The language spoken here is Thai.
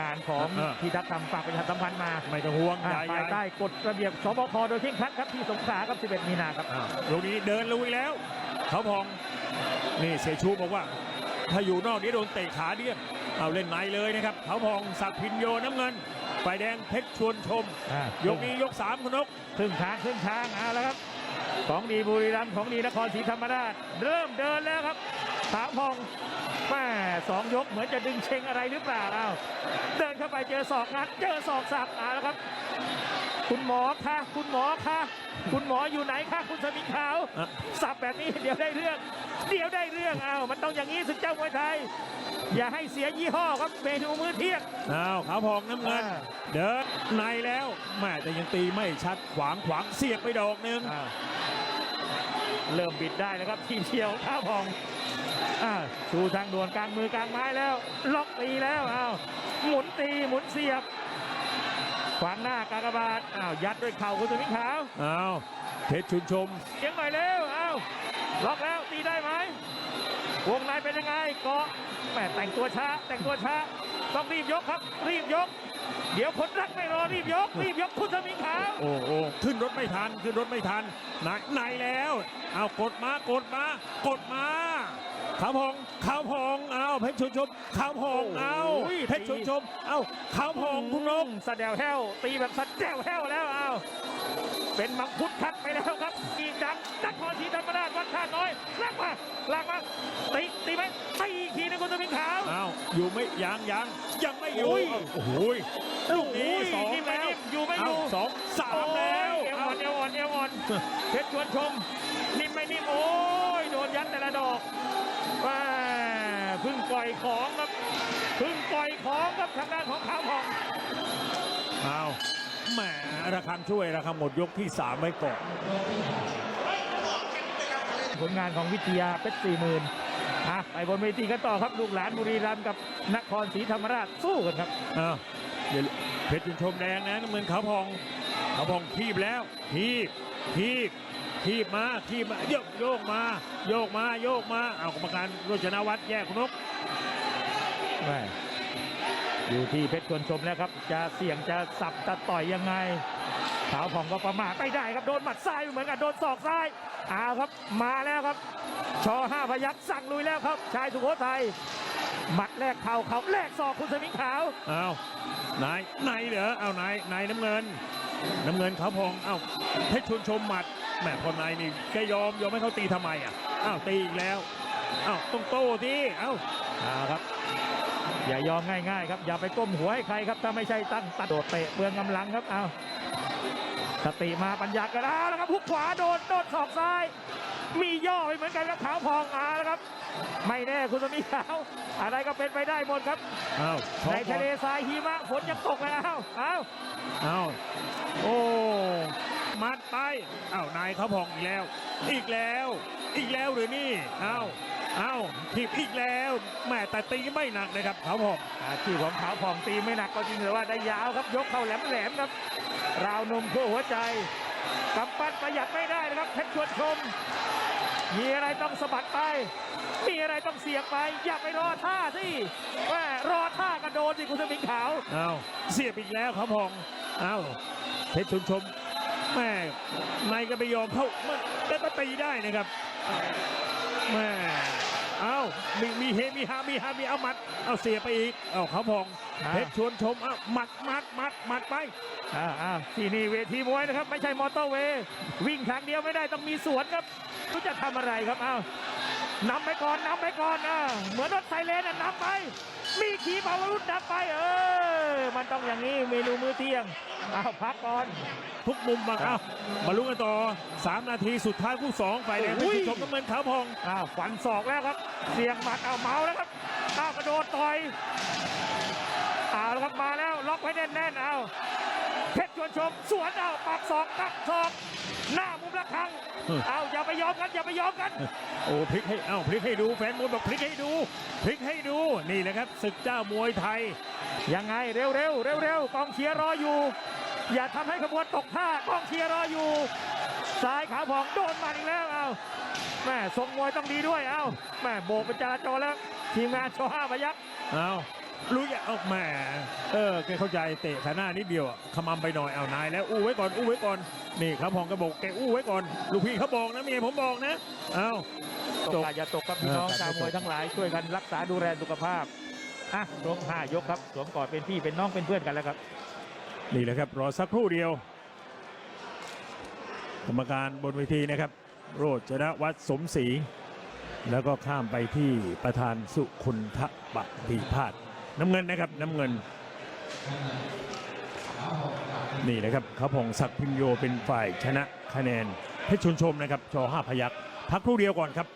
งานของเออพิทักษ์ธรรมฝากประชาสัมพันธ์มาไม่ต้องห่วงอ่าใหญ่ภายใหใต้ญ่กฎระเบียบสบคโดยเคร่งครัดครับที่สงขลาครับ 11 มีนาครับอ้าวลูกนี้เดินลุยแล้วเขาพองนี่เสียชูบอกว่า ถ้าอยู่นอกนี้โดนเตะขาเดี้ยงเอาเล่นในเลยนะครับเขาพองสักดิ์พินโยน้ำเงินไฟแดงเพชรชวนชมอ่ายกนี้ยกสามคุณนกครึ่งทางครึ่งทางเอาแล้วครับ ของดีบุรีรัมย์ของดีนครศรีธรรมราช เริ่มเดินแล้วครับสามพอง แม่สองยกเหมือนจะดึงเชงอะไรหรือเปล่าเอาเดินเข้าไปเจอศอกงัดเจอศอกสับเอาแล้วครับ คุณหมอคะคุณหมอคะคุณหมออยู่ไหนคะคุณสมิงขาวอะสับแบบนี้เดี๋ยวได้เรื่อง เดี๋ยวได้เรื่องเอามันต้องอย่างนี้สึกเจ้ามวยไทย อย่าให้เสียยี่ห้อครับเมนูมื้อเที่ยงอ้าวเขาพองน้ำเงินอ่าเดินในแล้วแม่แต่ยังตีไม่ชัดขวางขวางเสียบไปดอกหนึงอ่าเริ่มบิดได้แล้วครับทีมเชียวข้าวพอง อ่าชูทางด่วนกลางมือกลางไม้แล้ว ล็อกตีแล้วอ้าวหมุนตีหมุนเสียบขวางหน้ากากบาทอ้าวยัดด้วยเข่าคุณสมิงขาวอ้าวเพชรชุนชมเสียงหน่อยเร็วอ้าวล็อกแล้วตีได้ไหมวงในเป็นยังไงเกาะแหมแต่งตัวช้าแต่งตัวช้าต้องรีบยกครับ รีบยก เดี๋ยวคนรักไม่รอรีบยก รีบยกคุณสมิงขาวโอ้โอ้ขึ้นรถไม่ทันขึ้นรถไม่ทันไหนไหนแล้ว เอากดมากดมากดมา ขาวพองขาวพองเอาเพชรชุนชมขาวพองเอาโอ้ย เพชรชุนชมเอาขาวพองคุณนกสะแดวแห้ว ตีแบบสะแดวแห้วแล้วเอาเป็นมังคุดคัดไปแล้วครับอีกดังนักพรศรีธรรมราชวัดท่าน้อยลากมาลากมาตีตีไหมตีอีกทีนึงคุณสมิงขาว เอาอยู่ไม่ยังยังยังไม่อยู่โอ้ย โอ้โหลูกนี้สองนิ่มไหมแล้วนิ่มอยู่ไม่อเอายู่สองสามแล้ว โอ้ยเอวเอาอ่อนเอวอ่อนเอวอ่อนเพชรชวนชมนิ่มไม่ พึ่งปล่อยของครับเพึ่งปล่อยของครับทางด้านของขาวผ่องเอาแหมระคังช่วยระคังหมดยกที่สามไว้ก่อนผลงานของวิทยาเพชรสี่หมื่นอะไปบนเวทีกันต่อครับลูกหลานบุรีรัมย์กับนครศรีธรรมราชสู้กันครับอ้าวเดี๋ยวเพชรชุนชมแดงนะน้ำเงินขาวพองขาวพองทีบแล้วทีบทีบ ทีบมาทีบมาโยกโยกมาโยกมาโยกมาเอากรรมการโรจนวัฒน์แยกคุณนกแม่อยู่ที่เพชรชวนชมแล้วครับ จะเสี่ยงจะสับจะต่อยยังไงขาวผ่องก็ประมาทไม่ได้ครับโดนหมัดซ้ายเหมือนกันโดนศอกซ้ายเอาครับมาแล้วครับชอห้าพยักสั่งลุยแล้วครับ ชายสุโขทัยหมัดแรกเข่าเขาแรกศอกคุณสมิงขาวเอานายนายเหรอเอานายนายน้ำเงิน น้ำเงินขาวพองเอาเพชรชุนชมหมัด แหมพอนายนี่แกยอมยอมให้เขาตีทำไมอะอ้าวตีอีกแล้วอ้าวต้องโต้ดิเอ้าเอาครับ อย่ายอมง่ายๆ ครับ อย่าไปก้มหัวให้ใครครับ ถ้าไม่ใช่ตั้งตัดโดดเตะเปลืองกำลังครับเอาสติมาปัญญากระดาแล้วครับหุกขวาโดนโดนศอกซ้าย มีย่อไปเหมือนกันครับขาวพองอาแล้วครับ ไม่แน่คุณสมิงขาวอะไรก็เป็นไปได้หมดครับอ้าวช็อในกก่อทะนเลทรายหิมะฝนยังตกเลยเอาเอาเอาโอ้ มัดไปอ้าวนายเขาพองอีกแล้ว อีกแล้ว อีกแล้วหรือนี่เอาเอาถีบอีกแล้วแหม่แต่ตีไม่หนักนะครับเขาพองอาชีพของขาวพองตีไม่หนักก็จริงแต่ว่าได้ยาวครับยกเข้าแหลมๆครับ ราวนมทั่วหัวใจกำปั้นประหยัดไม่ได้นะครับเพชรชวนชม มีอะไรต้องสะบัดไป มีอะไรต้องเสียบไป อย่าไปรอท่าสิแม่รอท่ากระโดดสิคุณสมิงขาวเอาเสียบอีกแล้วเขาพองเอาเพชรชุนชม แม่นายก็ไม่ยอมเข้าแต่ก็ตีได้นะครับแม่เอามีมีเฮมีฮามีฮามีเอาหมัด เอาเสียบไปอีกเอาเขาพองอ่าเพชรชวนชมเอาหมัดหมัดหมัดหมัดไปอ่าอ่าที่นี่เวทีมวยนะครับ ไม่ใช่มอเตอร์เวย์วิ่งทางเดียวไม่ได้ต้องมีสวนครับรู้จะทำอะไรครับเอานำไปก่อนนำไปก่อนอ่าเหมือนรถไซเรนอะนำไป มีขีปาวรุษนำไปเออ มันต้องอย่างนี้เมนูมื้อเที่ยงเอาพักก่อน ทุกมุมมาครัเอาบมาลุ้นกันต่อ 3 นาทีสุดท้ายคู่สองฝ่ายแดงเพโอ้ชยรชมน้ำเงินขาวพองอ้าวฟันศอกแล้วครับ เสียงหมัดเอาเมาแล้วครับอ้าวกระโดดต่อยเอาแล้วครับมาแล้วล็อกไว้แน่นๆเอา เพชรชวนชม สวนเอาปากศอกตักศอก หน้ามุมละครังเอาอย่าไปยอมกันอย่าไปยอมกันโอ้พลิกให้เอ้าพลิกให้ดูแฟนมวยบอกพลิกให้ดูพลิกให้ดูนี่แหละครับศึกเจ้ามวยไทย ยังไงเร็วเร็วเร็วเร็วๆกองเชียร์รออยู่ อย่าทำให้ขบวนตกท่ากองเชียร์รออยู่ซ้ายขาวผ่องโดนมาอีกแล้วเอาแม่ทรงมวยต้องดีด้วยเอาแม่โบกเป็นจราจรแล้วทีมงานโชว์ห้าพยักเอา รู้อย่าเอาแหมเออแกเข้าใจเตะขาหน้านิดเดียวอะขมำไปหน่อยเอานายแล้วอู้ไว้ก่อนอู้ไว้ก่อนนี่ครับพองกระบอกแกอู้ไว้ก่อนลูกพี่เขาบอกนะเมียผมบอกนะเอ้าตกอาจจะตกครับพี่น้องเออชาวมวยทั้งหลายช่วยกันรักษาดูแลสุขภาพอะลงห้ายกครับสวมกอดเป็นพี่เป็นน้องเป็นเพื่อนกันแล้วครับนี่แหละครับรอสักครู่เดียวกรรมการบนเวทีนะครับ โรจนวัฒน์สมศรีแล้วก็ข้ามไปที่ประธานสุคุณทะปะปีพาด น้ำเงินนะครับน้ำเงิน นี่นะครับเขาพองศักดิ์พิมโยเป็นฝ่ายชนะคะแนนเพชรชนชมนะครับชอห้าพยักพักครู่เดียวก่อนครับ